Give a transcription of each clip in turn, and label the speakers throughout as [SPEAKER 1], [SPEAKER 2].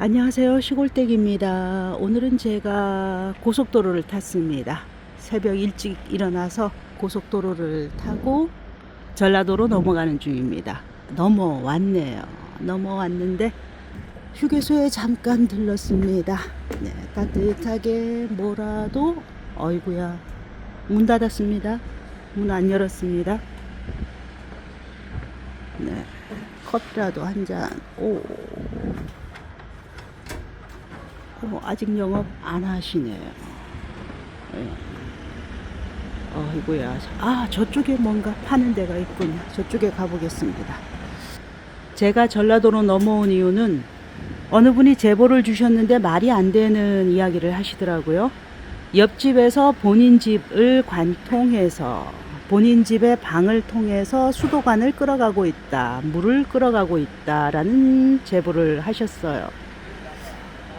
[SPEAKER 1] 안녕하세요. 시골댁입니다. 오늘은 제가 고속도로를 탔습니다. 새벽 일찍 일어나서 고속도로를 타고 전라도로 넘어가는 중입니다. 넘어왔네요. 넘어왔는데 휴게소에 잠깐 들렀습니다. 네, 따뜻하게 뭐라도 어이구야 문 닫았습니다. 문 안 열었습니다. 네, 커피라도 한 잔. 오. 어, 아직 영업 안 하시네요. 예. 어이구야. 아, 저쪽에 뭔가 파는 데가 있군요. 저쪽에 가보겠습니다. 제가 전라도로 넘어온 이유는 어느 분이 제보를 주셨는데 말이 안 되는 이야기를 하시더라고요. 옆집에서 본인 집을 관통해서 본인 집의 방을 통해서 수도관을 끌어가고 있다. 물을 끌어가고 있다라는 제보를 하셨어요.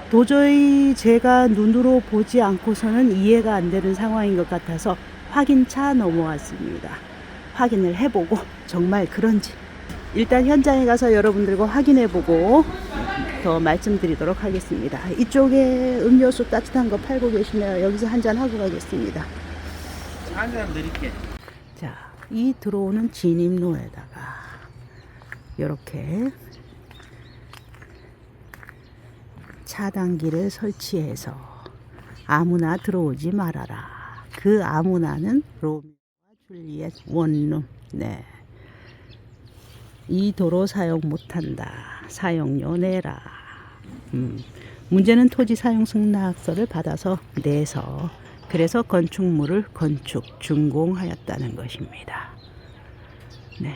[SPEAKER 1] 도저히 제가 눈으로 보지 않고서는 이해가 안 되는 상황인 것 같아서 확인차 넘어왔습니다. 확인을 해보고 정말 그런지 일단 현장에 가서 여러분들과 확인해보고 더 말씀드리도록 하겠습니다. 이쪽에 음료수 따뜻한 거 팔고 계시네요. 여기서 한 잔 하고 가겠습니다.
[SPEAKER 2] 한 사람 드릴게.
[SPEAKER 1] 자, 이 들어오는 진입로에다가 이렇게 차단기를 설치해서 아무나 들어오지 말아라. 그 아무나는 로미오와 줄리엣 원룸. 네. 이 도로 사용 못한다. 사용료 내라. 음. 문제는 토지 사용 승낙서를 받아서 내서 그래서 건축물을 건축 준공하였다는 것입니다. 네.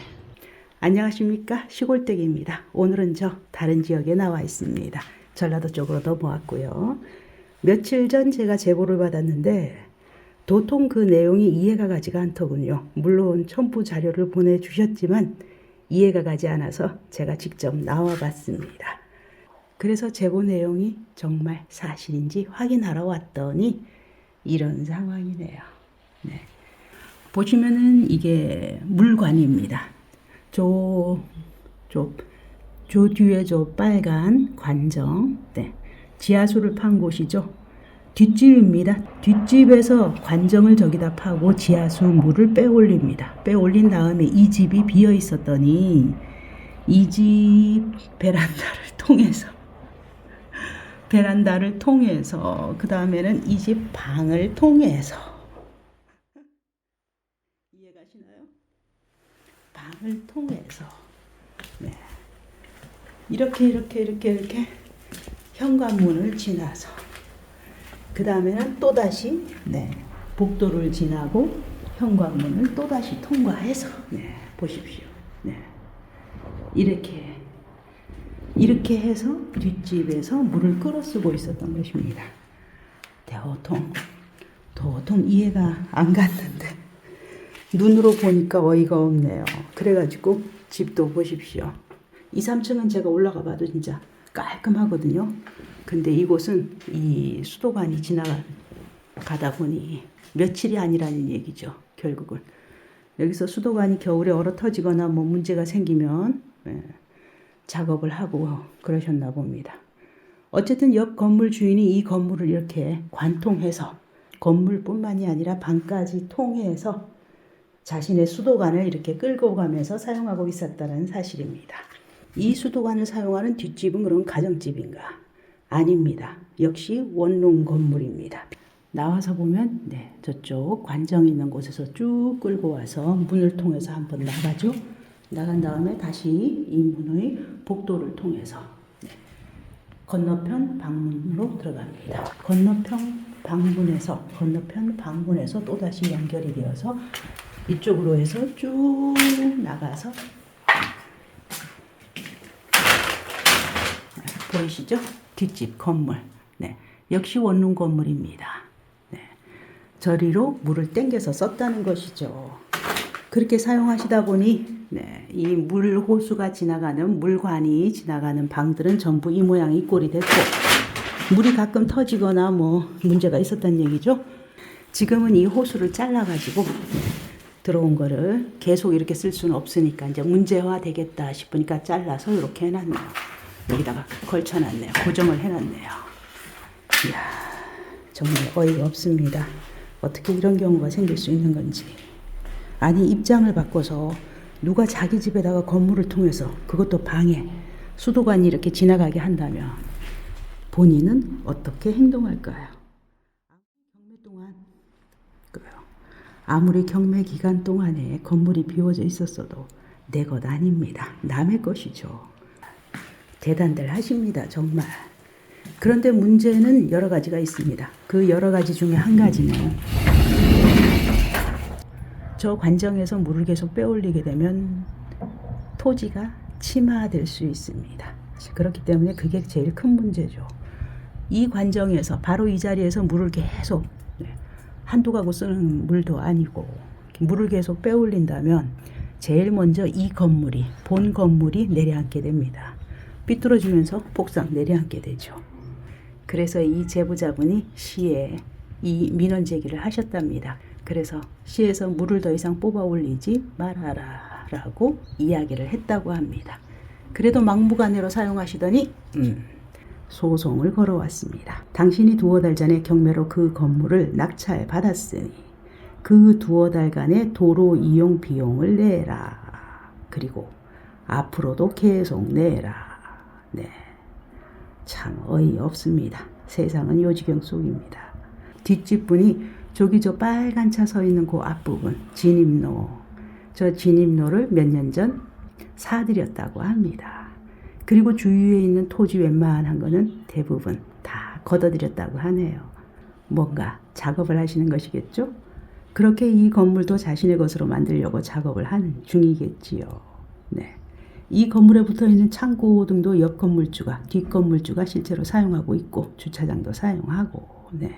[SPEAKER 1] 안녕하십니까 시골댁입니다. 오늘은 저 다른 지역에 나와 있습니다. 전라도 쪽으로 넘어왔고요. 며칠 전 제가 제보를 받았는데 도통 그 내용이 이해가 가지가 않더군요. 물론 첨부 자료를 보내주셨지만 이해가 가지 않아서 제가 직접 나와 봤습니다. 그래서 제보 내용이 정말 사실인지 확인하러 왔더니 이런 상황이네요. 네. 보시면은 이게 물관입니다. 저, 저, 저 뒤에 저 빨간 관정, 네. 지하수를 판 곳이죠. 뒷집입니다. 뒷집에서 관정을 저기다 파고 지하수 물을 빼올립니다. 빼올린 다음에 이 집이 비어 있었더니 이 집 베란다를 통해서 베란다를 통해서 그 다음에는 이 집 방을 통해서 이해가시나요? 방을 통해서 네. 이렇게 이렇게 이렇게 이렇게 현관문을 지나서 그 다음에는 또 다시 네. 복도를 지나고 현관문을 또 다시 통과해서 네. 보십시오. 네. 이렇게 이렇게 해서 뒷집에서 물을 끌어 쓰고 있었던 것입니다. 도통 도통 이해가 안 갔는데 눈으로 보니까 어이가 없네요. 그래가지고 집도 보십시오. 2, 3층은 제가 올라가 봐도 진짜 깔끔하거든요. 근데 이곳은 이 수도관이 지나가다 보니 며칠이 아니라는 얘기죠. 결국은 여기서 수도관이 겨울에 얼어 터지거나 뭐 문제가 생기면 예, 작업을 하고 그러셨나 봅니다. 어쨌든 옆 건물 주인이 이 건물을 이렇게 관통해서 건물뿐만이 아니라 방까지 통해서 자신의 수도관을 이렇게 끌고 가면서 사용하고 있었다는 사실입니다. 이 수도관을 사용하는 뒷집은 그런 가정집인가? 아닙니다. 역시 원룸 건물입니다. 나와서 보면 네 저쪽 관정 있는 곳에서 쭉 끌고 와서 문을 통해서 한번 나가죠. 나간 다음에 다시 이 문의 복도를 통해서 네, 건너편 방문으로 들어갑니다. 건너편 방문에서 건너편 방문에서 또 다시 연결이 되어서 이쪽으로 해서 쭉 나가서 네, 보이시죠? 뒷집 건물. 네, 역시 원룸 건물입니다. 네, 저리로 물을 땡겨서 썼다는 것이죠. 그렇게 사용하시다 보니 네, 이 물 호수가 지나가는 물관이 지나가는 방들은 전부 이 모양 이 꼴이 됐고 물이 가끔 터지거나 뭐 문제가 있었단 얘기죠. 지금은 이 호수를 잘라가지고 들어온 거를 계속 이렇게 쓸 수는 없으니까 이제 문제화 되겠다 싶으니까 잘라서 이렇게 해놨네요. 여기다가 걸쳐놨네요. 고정을 해놨네요. 이야, 정말 어이가 없습니다. 어떻게 이런 경우가 생길 수 있는 건지. 아니, 입장을 바꿔서 누가 자기 집에다가 건물을 통해서 그것도 방에 수도관이 이렇게 지나가게 한다면 본인은 어떻게 행동할까요? 경매 동안 그래요. 아무리 경매 기간 동안에 건물이 비워져 있었어도 내 것 아닙니다. 남의 것이죠. 대단들 하십니다, 정말. 그런데 문제는 여러 가지가 있습니다. 그 여러 가지 중에 한 가지는 저 관정에서 물을 계속 빼올리게 되면 토지가 침하될 수 있습니다. 그렇기 때문에 그게 제일 큰 문제죠. 이 관정에서 바로 이 자리에서 물을 계속 네, 한두 가구 쓰는 물도 아니고 물을 계속 빼올린다면 제일 먼저 이 건물이 본 건물이 내려앉게 됩니다. 삐뚤어지면서 복상 내려앉게 되죠. 그래서 이 제보자분이 시에 이 민원 제기를 하셨답니다. 그래서 시에서 물을 더 이상 뽑아 올리지 말아라 라고 이야기를 했다고 합니다. 그래도 막무가내로 사용하시더니 음, 소송을 걸어왔습니다. 당신이 두어 달 전에 경매로 그 건물을 낙찰 받았으니 그 두어 달간의 도로 이용 비용을 내라. 그리고 앞으로도 계속 내라. 네. 참 어이없습니다. 세상은 요지경 속입니다. 뒷집 분이 저기 저 빨간 차 서 있는 그 앞부분 진입로 저 진입로를 몇 년 전 사드렸다고 합니다. 그리고 주위에 있는 토지 웬만한 거는 대부분 다 걷어들였다고 하네요. 뭔가 작업을 하시는 것이겠죠? 그렇게 이 건물도 자신의 것으로 만들려고 작업을 하는 중이겠지요. 네. 이 건물에 붙어 있는 창고 등도 옆 건물주가 뒷 건물주가 실제로 사용하고 있고 주차장도 사용하고 네.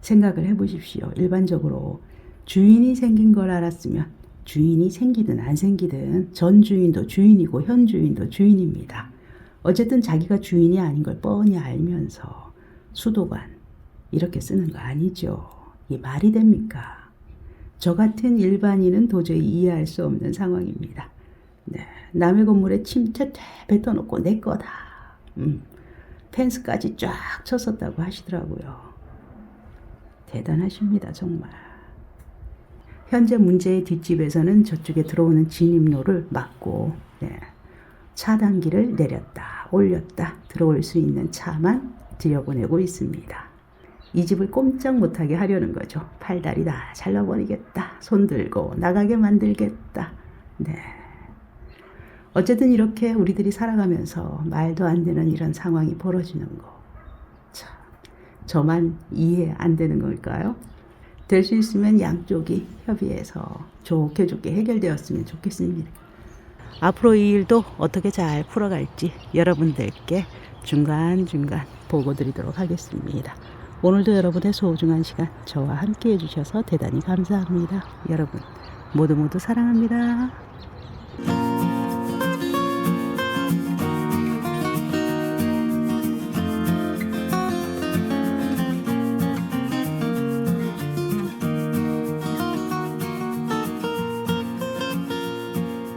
[SPEAKER 1] 생각을 해 보십시오. 일반적으로 주인이 생긴 걸 알았으면 주인이 생기든 안 생기든 전 주인도 주인이고 현 주인도 주인입니다. 어쨌든 자기가 주인이 아닌 걸 뻔히 알면서 수도관 이렇게 쓰는 거 아니죠. 이 말이 됩니까? 저 같은 일반인은 도저히 이해할 수 없는 상황입니다. 네, 남의 건물에 침 퇴퇴 뱉어놓고 내 거다. 음, 펜스까지 쫙 쳤었다고 하시더라고요. 대단하십니다, 정말. 현재 문제의 뒷집에서는 저쪽에 들어오는 진입로를 막고 네, 차단기를 내렸다 올렸다 들어올 수 있는 차만 들여보내고 있습니다. 이 집을 꼼짝 못하게 하려는 거죠. 팔다리 다 잘라버리겠다. 손 들고 나가게 만들겠다. 네. 어쨌든 이렇게 우리들이 살아가면서 말도 안 되는 이런 상황이 벌어지는 거. 참, 저만 이해 안 되는 걸까요? 될 수 있으면 양쪽이 협의해서 좋게 좋게 해결되었으면 좋겠습니다. 앞으로 이 일도 어떻게 잘 풀어갈지 여러분들께 중간중간 보고 드리도록 하겠습니다. 오늘도 여러분의 소중한 시간 저와 함께 해주셔서 대단히 감사합니다. 여러분 모두 모두 사랑합니다.